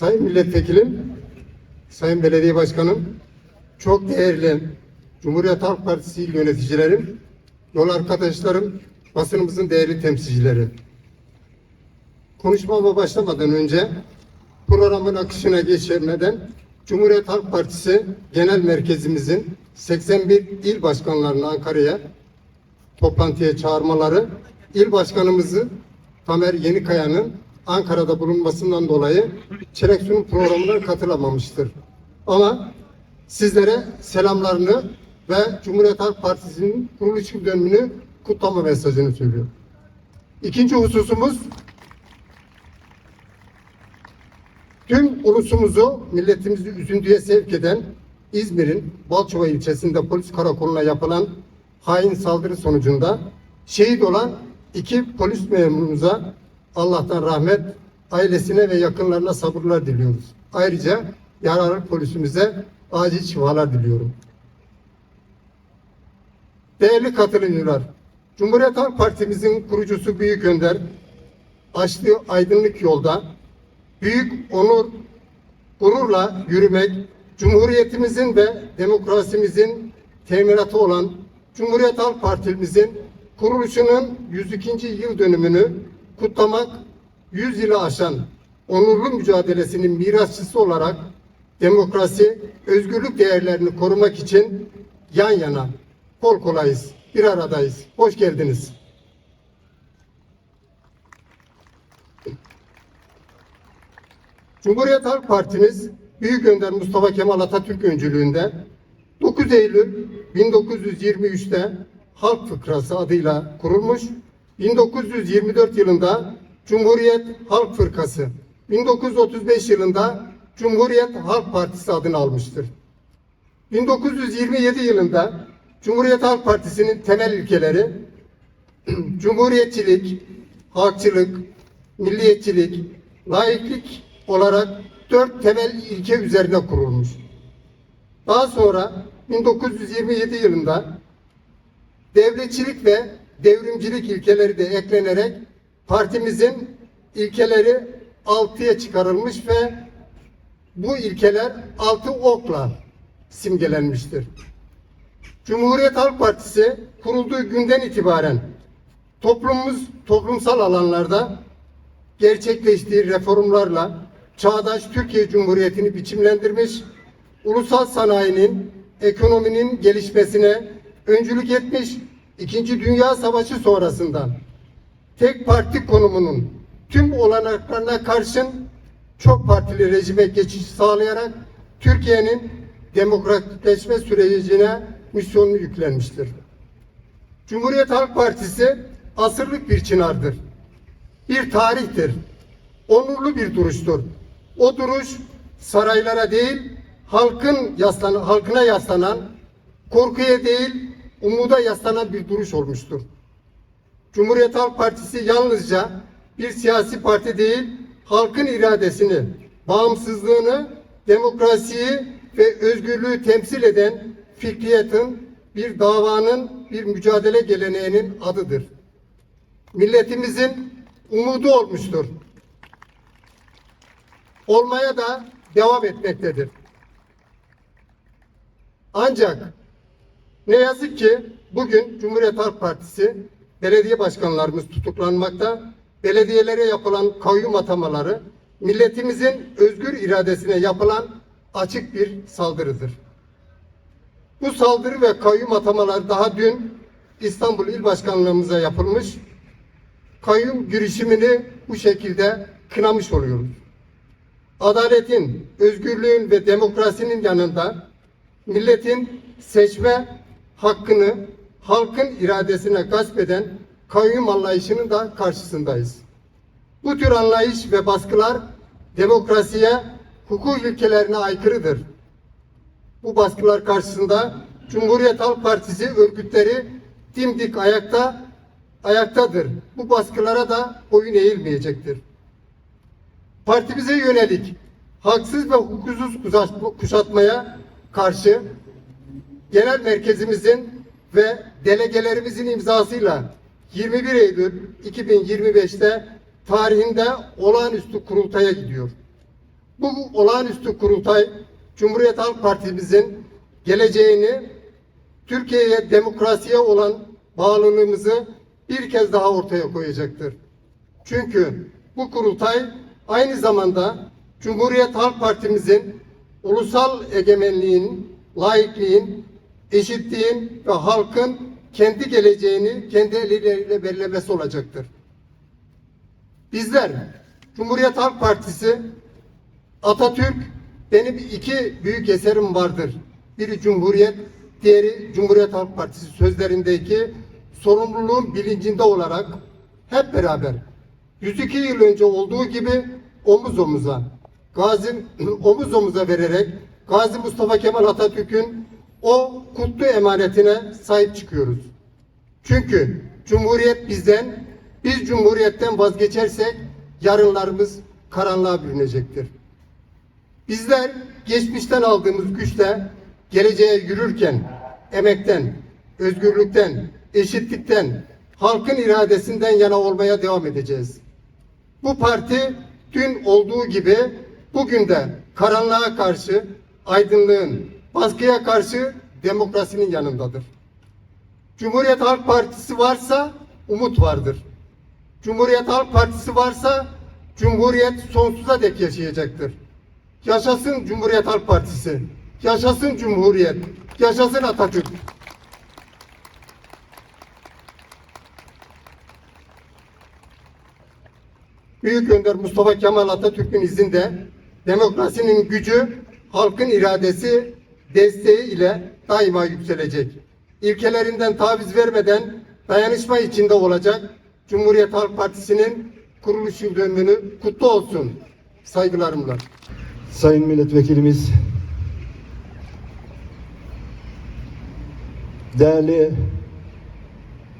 Sayın Milletvekilim, Sayın Belediye Başkanım, çok değerli Cumhuriyet Halk Partisi il yöneticilerim, yol arkadaşlarım, basınımızın değerli temsilcileri. Konuşmama başlamadan önce programın akışına geçmeden Cumhuriyet Halk Partisi Genel Merkezimizin 81 il başkanlarını Ankara'ya toplantıya çağırmaları il başkanımızı Tamer Yenikaya'nın Ankara'da bulunmasından dolayı Çelik Sunum programına katılamamıştır. Ama sizlere selamlarını ve Cumhuriyet Halk Partisi'nin kuruluş yıl dönümünü kutlama mesajını söylüyor. İkinci hususumuz tüm ulusumuzu, milletimizi üzüntüye sevk eden İzmir'in Balçova ilçesinde polis karakoluna yapılan hain saldırı sonucunda şehit olan iki polis memurumuza Allah'tan rahmet, ailesine ve yakınlarına sabırlar diliyoruz. Ayrıca yaralı polisimize acil şifalar diliyorum. Değerli katılımcılar, Cumhuriyet Halk Partimizin kurucusu Büyük Önder açtığı aydınlık yolda büyük onur, gururla yürümek, Cumhuriyetimizin ve demokrasimizin teminatı olan Cumhuriyet Halk Partimizin kuruluşunun 102. yıl dönümünü kutlamak 100 yılı aşan onurlu mücadelesinin mirasçısı olarak demokrasi, özgürlük değerlerini korumak için yan yana, kol kolayız, bir aradayız. Hoş geldiniz. Cumhuriyet Halk Partimiz Büyük Önder Mustafa Kemal Atatürk öncülüğünde 9 Eylül 1923'te Halk Fıkrası adıyla kurulmuş, 1924 yılında Cumhuriyet Halk Fırkası, 1935 yılında Cumhuriyet Halk Partisi adını almıştır. 1927 yılında Cumhuriyet Halk Partisi'nin temel ilkeleri cumhuriyetçilik, halkçılık, milliyetçilik, laiklik olarak dört temel ilke üzerine kurulmuş. Daha sonra 1927 yılında devletçilik ve devrimcilik ilkeleri de eklenerek partimizin ilkeleri altıya çıkarılmış ve bu ilkeler altı okla simgelenmiştir. Cumhuriyet Halk Partisi kurulduğu günden itibaren toplumumuz toplumsal alanlarda gerçekleştiği reformlarla çağdaş Türkiye Cumhuriyeti'ni biçimlendirmiş, ulusal sanayinin, ekonominin gelişmesine öncülük etmiş, İkinci Dünya Savaşı sonrasından tek parti konumunun tüm olanaklarına karşın çok partili rejime geçiş sağlayarak Türkiye'nin demokratikleşme sürecine misyonunu yüklenmiştir. Cumhuriyet Halk Partisi asırlık bir çınardır. Bir tarihtir. Onurlu bir duruştur. O duruş saraylara değil, halkın yaslan halkına yaslanan, korkuya değil, umuda yaslanan bir duruş olmuştur. Cumhuriyet Halk Partisi yalnızca bir siyasi parti değil, halkın iradesini, bağımsızlığını, demokrasiyi ve özgürlüğü temsil eden fikriyetin, bir davanın, bir mücadele geleneğinin adıdır. Milletimizin umudu olmuştur. Olmaya da devam etmektedir. Ancak ne yazık ki bugün Cumhuriyet Halk Partisi belediye başkanlarımız tutuklanmakta, belediyelere yapılan kayyum atamaları milletimizin özgür iradesine yapılan açık bir saldırıdır. Bu saldırı ve kayyum atamaları daha dün İstanbul İl Başkanlığımıza yapılmış. Kayyum girişimini bu şekilde kınamış oluyoruz. Adaletin, özgürlüğün ve demokrasinin yanında milletin seçme hakkını halkın iradesine gasp eden kayyum anlayışının da karşısındayız. Bu tür anlayış ve baskılar demokrasiye, hukuk ilkelerine aykırıdır. Bu baskılar karşısında Cumhuriyet Halk Partisi örgütleri dimdik ayakta ayaktadır. Bu baskılara da boyun eğilmeyecektir. Partimize yönelik haksız ve hukuksuz kuşatmaya karşı genel merkezimizin ve delegelerimizin imzasıyla 21 Eylül 2025'te tarihinde olağanüstü kurultaya gidiyor. Bu olağanüstü kurultay Cumhuriyet Halk Partimizin geleceğini Türkiye'ye demokrasiye olan bağlılığımızı bir kez daha ortaya koyacaktır. Çünkü bu kurultay aynı zamanda Cumhuriyet Halk Partimizin ulusal egemenliğin, laikliğin, eşitliğin ve halkın kendi geleceğini kendi elleriyle belirlemesi olacaktır. Bizler Cumhuriyet Halk Partisi Atatürk benim iki büyük eserim vardır. Biri Cumhuriyet, diğeri Cumhuriyet Halk Partisi sözlerindeki sorumluluğun bilincinde olarak hep beraber 102 yıl önce olduğu gibi omuz omuza, Gazi omuz omuza vererek Gazi Mustafa Kemal Atatürk'ün o kutlu emanetine sahip çıkıyoruz. Çünkü Cumhuriyet bizden, biz Cumhuriyet'ten vazgeçersek yarınlarımız karanlığa bürünecektir. Bizler geçmişten aldığımız güçle geleceğe yürürken emekten, özgürlükten, eşitlikten, halkın iradesinden yana olmaya devam edeceğiz. Bu parti dün olduğu gibi bugün de karanlığa karşı aydınlığın, baskıya karşı demokrasinin yanındadır. Cumhuriyet Halk Partisi varsa umut vardır. Cumhuriyet Halk Partisi varsa Cumhuriyet sonsuza dek yaşayacaktır. Yaşasın Cumhuriyet Halk Partisi. Yaşasın Cumhuriyet. Yaşasın Atatürk. Büyük Önder Mustafa Kemal Atatürk'ün izinde demokrasinin gücü halkın iradesi desteği ile daima yükselecek. İlkelerinden taviz vermeden dayanışma içinde olacak Cumhuriyet Halk Partisi'nin kuruluş yıl dönümünü kutlu olsun. Saygılarımla. Sayın Milletvekilimiz, değerli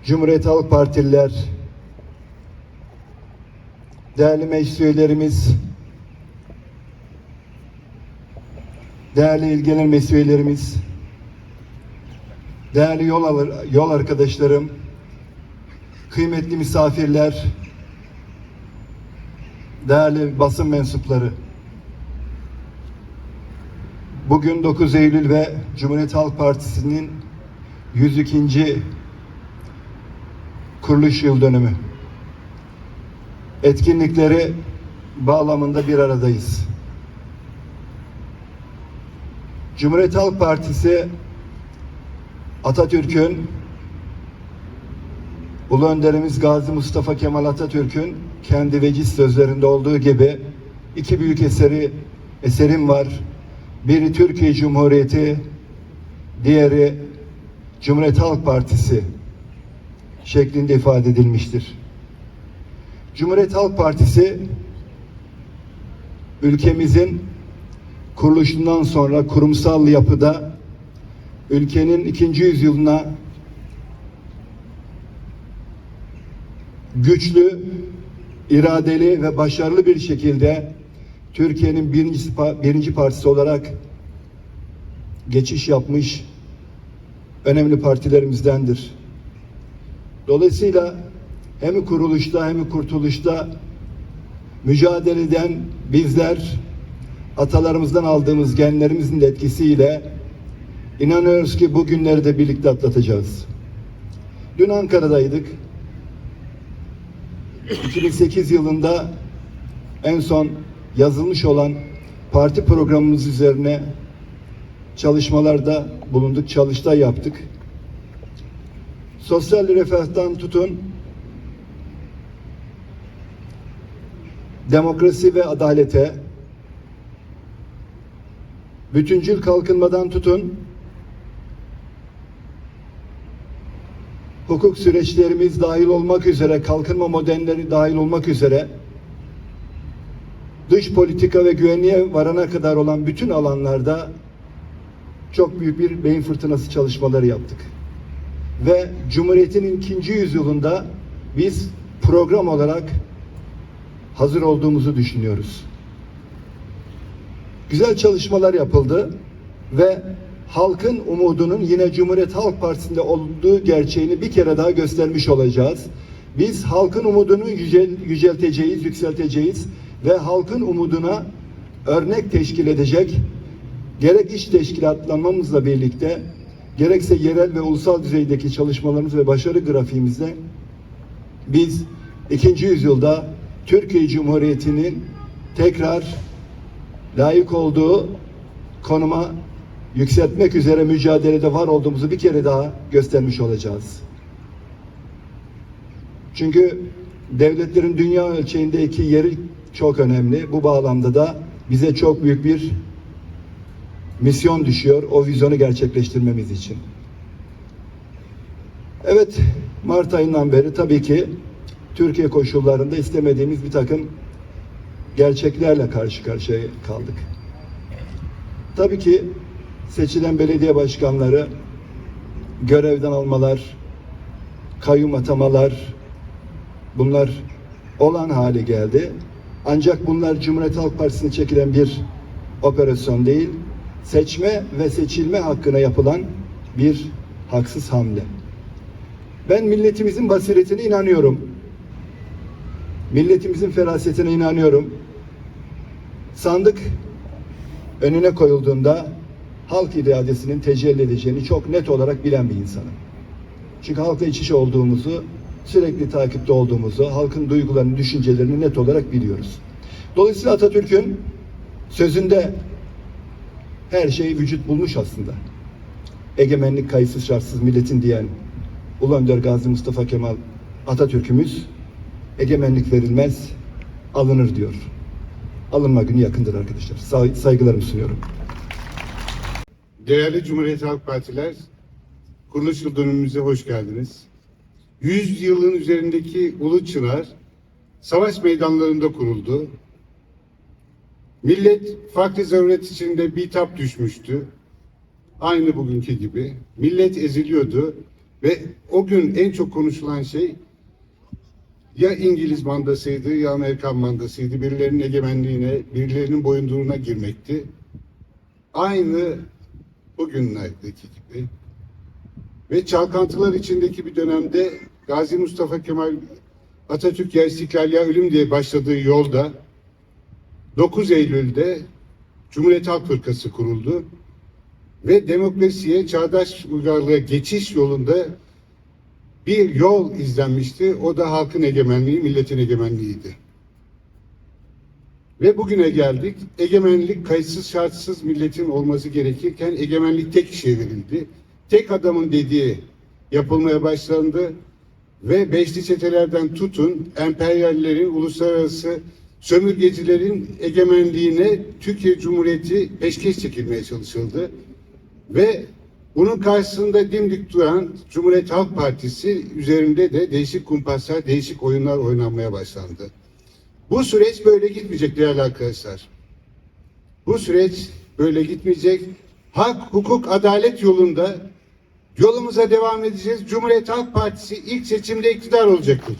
Cumhuriyet Halk Partililer, değerli meclis üyelerimiz, değerli il genel meclis üyelerimiz, değerli yol, yol arkadaşlarım, kıymetli misafirler, değerli basın mensupları, Bugün 9 Eylül ve Cumhuriyet Halk Partisi'nin 102. kuruluş yıl dönümü. Etkinlikleri bağlamında bir aradayız. Cumhuriyet Halk Partisi Atatürk'ün Ulu Önderimiz Gazi Mustafa Kemal Atatürk'ün kendi veciz sözlerinde olduğu gibi iki büyük eseri eserim var. Biri Türkiye Cumhuriyeti, diğeri Cumhuriyet Halk Partisi şeklinde ifade edilmiştir. Cumhuriyet Halk Partisi ülkemizin kuruluşundan sonra kurumsal yapıda ülkenin ikinci yüzyılına güçlü, iradeli ve başarılı bir şekilde Türkiye'nin birinci, birinci partisi olarak geçiş yapmış önemli partilerimizdendir. Dolayısıyla hem kuruluşta hem kurtuluşta mücadele eden bizler atalarımızdan aldığımız genlerimizin etkisiyle inanıyoruz ki bu günleri de birlikte atlatacağız. Dün Ankara'daydık. 2008 yılında en son yazılmış olan parti programımız üzerine çalışmalarda bulunduk, çalıştay yaptık. Sosyal refahtan tutun, demokrasi ve adalete, bütüncül kalkınmadan tutun, hukuk süreçlerimiz dahil olmak üzere, kalkınma modelleri dahil olmak üzere dış politika ve güvenliğe varana kadar olan bütün alanlarda çok büyük bir beyin fırtınası çalışmaları yaptık. Ve Cumhuriyet'in ikinci yüzyılında biz program olarak hazır olduğumuzu düşünüyoruz. Güzel çalışmalar yapıldı ve halkın umudunun yine Cumhuriyet Halk Partisi'nde olduğu gerçeğini bir kere daha göstermiş olacağız. Biz halkın umudunu yücel, yücelteceğiz, yükselteceğiz ve halkın umuduna örnek teşkil edecek gerek iş teşkilatlanmamızla birlikte gerekse yerel ve ulusal düzeydeki çalışmalarımız ve başarı grafiğimizde biz ikinci yüzyılda Türkiye Cumhuriyeti'nin tekrar layık olduğu konuma yükseltmek üzere mücadelede var olduğumuzu bir kere daha göstermiş olacağız. Çünkü devletlerin dünya ölçeğindeki yeri çok önemli. Bu bağlamda da bize çok büyük bir misyon düşüyor o vizyonu gerçekleştirmemiz için. Evet, Mart ayından beri tabii ki Türkiye koşullarında istemediğimiz bir takım gerçeklerle karşı karşıya kaldık. Tabii ki seçilen belediye başkanları görevden almalar, kayyum atamalar bunlar olan hale geldi. Ancak bunlar Cumhuriyet Halk Partisi'ne çekilen bir operasyon değil, seçme ve seçilme hakkına yapılan bir haksız hamle. Ben milletimizin basiretine inanıyorum. Milletimizin ferasetine inanıyorum. Sandık önüne koyulduğunda halk iradesinin tecelli edeceğini çok net olarak bilen bir insanım. Çünkü halkla iç içe olduğumuzu, sürekli takipte olduğumuzu, halkın duygularını, düşüncelerini net olarak biliyoruz. Dolayısıyla Atatürk'ün sözünde her şey vücut bulmuş aslında. Egemenlik kayıtsız şartsız milletin diyen Ulu Önder Gazi Mustafa Kemal Atatürk'ümüz egemenlik verilmez, alınır diyor. Alınma günü yakındır arkadaşlar. Say- saygılarımı sunuyorum. Değerli Cumhuriyet Halk Partiler, kuruluş yıl dönümümüze hoş geldiniz. 100 yılın üzerindeki Ulu Çınar, savaş meydanlarında kuruldu. Millet farklı zaruret içinde bitap düşmüştü. Aynı bugünkü gibi. Millet eziliyordu ve o gün en çok konuşulan şey ya İngiliz mandasıydı ya Amerikan mandasıydı. Birilerinin egemenliğine, birilerinin boyunduruğuna girmekti. Aynı bugünlerdeki gibi ve çalkantılar içindeki bir dönemde Gazi Mustafa Kemal Atatürk ya istiklal ya ölüm diye başladığı yolda 9 Eylül'de Cumhuriyet Halk Fırkası kuruldu ve demokrasiye, çağdaş uygarlığa geçiş yolunda bir yol izlenmişti. O da halkın egemenliği, milletin egemenliğiydi. Ve bugüne geldik. Egemenlik kayıtsız şartsız milletin olması gerekirken egemenlik tek kişiye verildi. Tek adamın dediği yapılmaya başlandı ve beşli çetelerden tutun emperyallerin, uluslararası sömürgecilerin egemenliğine Türkiye Cumhuriyeti peşkeş çekilmeye çalışıldı. Ve bunun karşısında dimdik duran Cumhuriyet Halk Partisi üzerinde de değişik kumpaslar, değişik oyunlar oynanmaya başlandı. Bu süreç böyle gitmeyecek değerli arkadaşlar. Bu süreç böyle gitmeyecek. Hak, hukuk, adalet yolunda yolumuza devam edeceğiz. Cumhuriyet Halk Partisi ilk seçimde iktidar olacaktır.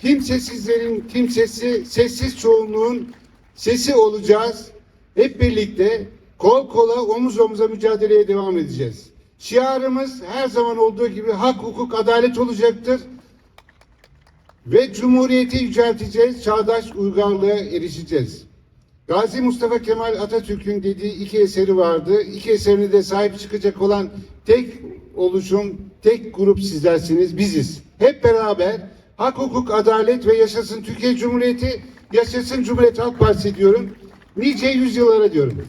Kimsesizlerin kimsesi, sessiz çoğunluğun sesi olacağız. Hep birlikte kol kola, omuz omuza mücadeleye devam edeceğiz. Şiarımız her zaman olduğu gibi hak, hukuk, adalet olacaktır ve Cumhuriyeti yücelteceğiz, çağdaş uygarlığa erişeceğiz. Gazi Mustafa Kemal Atatürk'ün dediği iki eseri vardı. İki eserine de sahip çıkacak olan tek oluşum, tek grup sizlersiniz, biziz. Hep beraber hak, hukuk, adalet ve yaşasın Türkiye Cumhuriyeti, yaşasın Cumhuriyet Halk Partisi diyorum. Nice yüzyıllara diyorum.